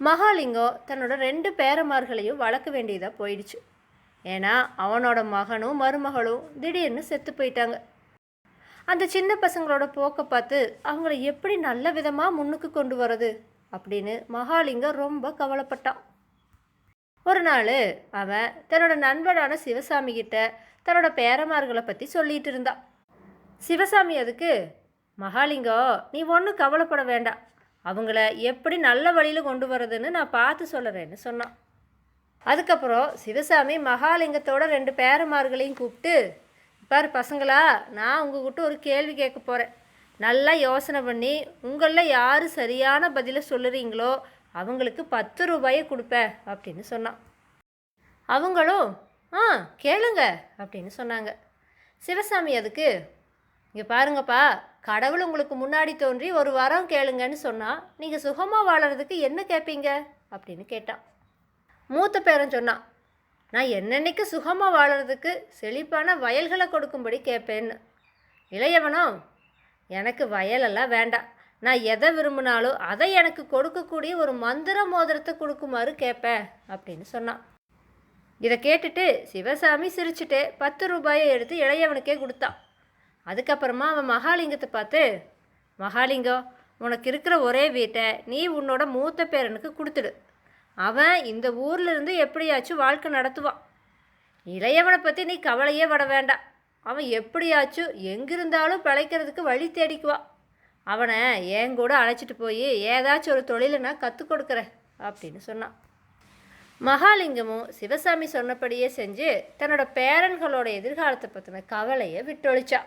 மகாலிங்கம் தன்னோட ரெண்டு பேரமார்களையும் வளர்க்க வேண்டியதாக போயிடுச்சு. ஏன்னா அவனோட மகனும் மருமகளும் திடீர்னு செத்து போயிட்டாங்க. அந்த சின்ன பசங்களோட போக்கை பார்த்து அவங்கள எப்படி நல்ல விதமாக முன்னுக்கு கொண்டு வர்றது? அப்படின்னு மகாலிங்கம் ரொம்ப கவலைப்பட்டான். ஒரு நாள் அவன் தன்னோட நண்பனான சிவசாமி கிட்ட தன்னோட பேரமார்களை பற்றி சொல்லிட்டு இருந்தான். சிவசாமி அதுக்கு மகாலிங்கம் நீ ஒன்றும் கவலைப்பட வேண்டாம். அவங்கள எப்படி நல்ல வழியில் கொண்டு வர்றதுன்னு நான் பார்த்து சொல்லுறேன்னு சொன்னான். அதுக்கப்புறம் சிவசாமி மகாலிங்கத்தோட ரெண்டு பேரமார்களையும் கூப்பிட்டு பாரு பசங்களா நான் உங்ககிட்ட ஒரு கேள்வி கேட்க போகிறேன் நல்லா யோசனை பண்ணி உங்களில் யார் சரியான பதிலை சொல்லுறீங்களோ அவங்களுக்கு பத்து ரூபாயை கொடுப்பேன் அப்படின்னு சொன்னான். அவங்களும் ஆ கேளுங்க அப்படின்னு சொன்னாங்க. சிவசாமி அதுக்கு இங்கே பாருங்கப்பா கடவுள் உங்களுக்கு முன்னாடி தோன்றி ஒரு வரம் கேளுங்கன்னு சொன்னால் நீங்கள் சுகமாக வாழறதுக்கு என்ன கேட்பீங்க அப்படின்னு கேட்டான். மூத்த பேரன் சொன்னான் நான் என்னென்னைக்கு சுகமாக வாழறதுக்கு செழிப்பான வயல்களை கொடுக்கும்படி கேட்பேன்னு இளையவனோ எனக்கு வயலெல்லாம் வேண்டாம். நான் எதை விரும்பினாலும் அதை எனக்கு கொடுக்கக்கூடிய ஒரு மந்திர மோதிரத்தை கொடுக்குமாறு கேட்பேன் அப்படின்னு சொன்னான். இதை கேட்டுட்டு சிவசாமி சிரிச்சுட்டு பத்து ரூபாயை எடுத்து இளையவனுக்கே கொடுத்தான். அதுக்கப்புறமா அவன் மகாலிங்கத்தை பார்த்து மகாலிங்கம் உனக்கு இருக்கிற ஒரே வீட்டை நீ உன்னோட மூத்த பேரனுக்கு கொடுத்துடு. அவன் இந்த ஊரில் இருந்து எப்படியாச்சும் வாழ்க்கை நடத்துவான். இளையவனை பற்றி நீ கவலையே பட வேண்டாம். அவன் எப்படியாச்சும் எங்கிருந்தாலும் பிழைக்கிறதுக்கு வழி தேடிக்குவான். அவனை என் கூட அழைச்சிட்டு போய் ஏதாச்சும் ஒரு தொழிலை நான் கற்றுக் கொடுக்குறேன் அப்படின்னு சொன்னான். மகாலிங்கமும் சிவசாமி சொன்னபடியே செஞ்சு தன்னோட பேரன்களோட எதிர்காலத்தை பற்றின கவலையை விட்டொழிச்சான்.